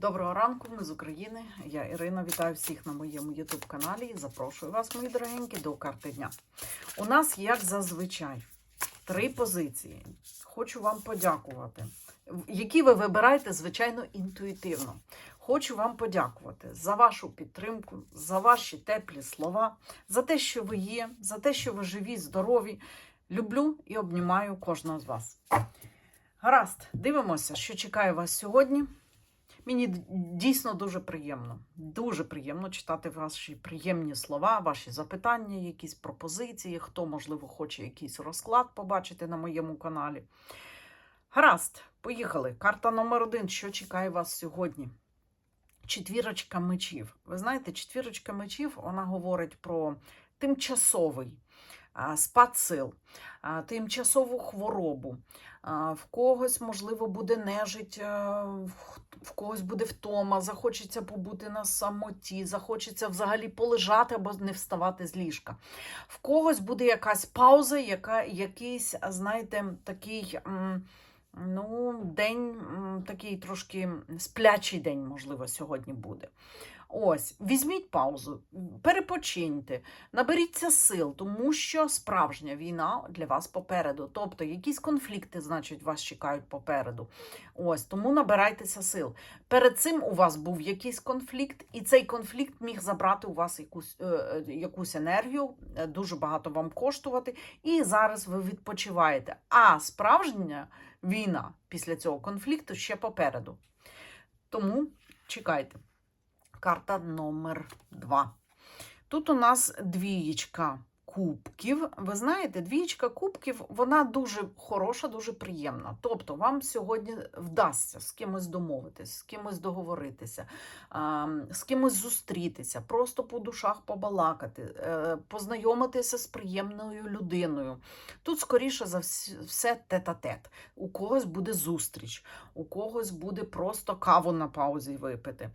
Доброго ранку, ми з України. Я Ірина. Вітаю всіх на моєму YouTube каналі і запрошую вас, мої дорогенькі, до карти дня. У нас, як зазвичай, три позиції. Хочу вам подякувати, які ви вибираєте, звичайно, інтуїтивно. Хочу вам подякувати за вашу підтримку, за ваші теплі слова, за те, що ви є, за те, що ви живі, здорові. Люблю і обнімаю кожного з вас. Гаразд, дивимося, що чекає вас сьогодні. Мені дійсно дуже приємно. Дуже приємно читати ваші приємні слова, ваші запитання, якісь пропозиції. Хто, можливо, хоче якийсь розклад побачити на моєму каналі. Гаразд, поїхали. Карта номер один. Що чекає вас сьогодні? Четвірочка мечів. Ви знаєте, четвірочка мечів вона говорить про тимчасовий спад тимчасову хворобу. В когось, можливо, буде нежить, в- в когось буде втома, захочеться побути на самоті, захочеться взагалі полежати або не вставати з ліжка. В когось буде якась пауза, яка, якийсь, знаєте, такий. Ну, день такий трошки сплячий день, можливо, сьогодні буде. Ось, візьміть паузу, перепочиньте, наберіться сил, тому що справжня війна для вас попереду. Тобто, якісь конфлікти, значить, вас чекають попереду. Ось, тому набирайтеся сил. Перед цим у вас був якийсь конфлікт, і цей конфлікт міг забрати у вас якусь, е, е, якусь енергію, е, дуже багато вам коштувати, і зараз ви відпочиваєте. А справжня війна після цього конфлікту ще попереду. Тому чекайте. Карта номер два. Тут у нас двієчка кубків. Ви знаєте, двієчка кубків вона дуже хороша, дуже приємна. Тобто, вам сьогодні вдасться з кимось домовитись, з кимось договоритися, з кимось зустрітися, просто по душах побалакати, е, познайомитися з приємною людиною. Тут, скоріше за вс- все, тет-а-тет. У когось буде зустріч, у когось буде просто каву на паузі випити.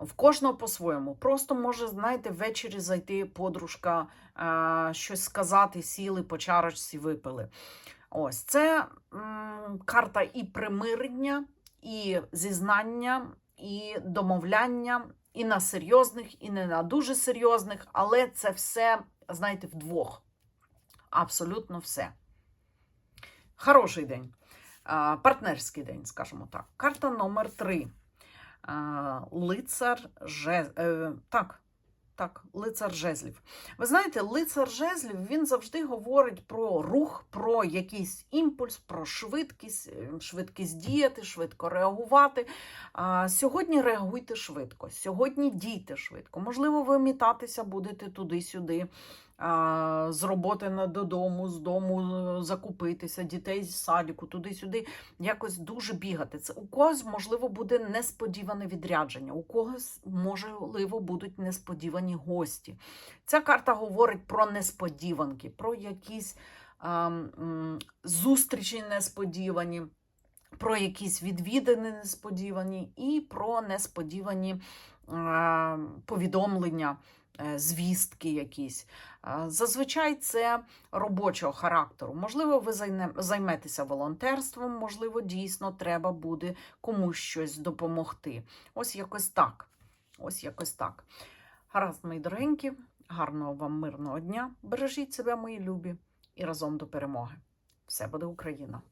В кожного по-своєму. Просто може, знаєте, ввечері зайти подружка, а, щось сказати, сіли по чарочці випили. Ось це м, карта і примирення, і зізнання, і домовляння, і на серйозних, і не на дуже серйозних, але це все, знаєте, вдвох. Абсолютно все. Хороший день. Партнерський день, скажімо так. Карта номер 3 Лицар же... е, так, так, лицар жезлів. Ви знаєте, лицар жезлів він завжди говорить про рух, про якийсь імпульс, про швидкість, е, швидкість діяти, швидко реагувати. Сьогодні реагуйте швидко, сьогодні дійте швидко. Можливо, ви мітатися будете туди-сюди, з роботи на додому, з дому е, закупитися, дітей з садіку, туди-сюди якось дуже бігати. Це у когось, можливо, буде несподіване відрядження, у когось, можливо, будуть несподівані гості. Ця карта говорить про несподіванки, про якісь а, м, зустрічі несподівані. Про якісь відвідини несподівані і про несподівані повідомлення, звістки якісь. Е, Зазвичай це робочого характеру. Можливо, ви займетеся волонтерством, можливо, дійсно треба буде комусь щось допомогти. Ось якось так. Ось якось так. Гаразд, мої дорогенькі, гарного вам мирного дня. Бережіть себе, мої любі, і разом до перемоги. Все буде Україна!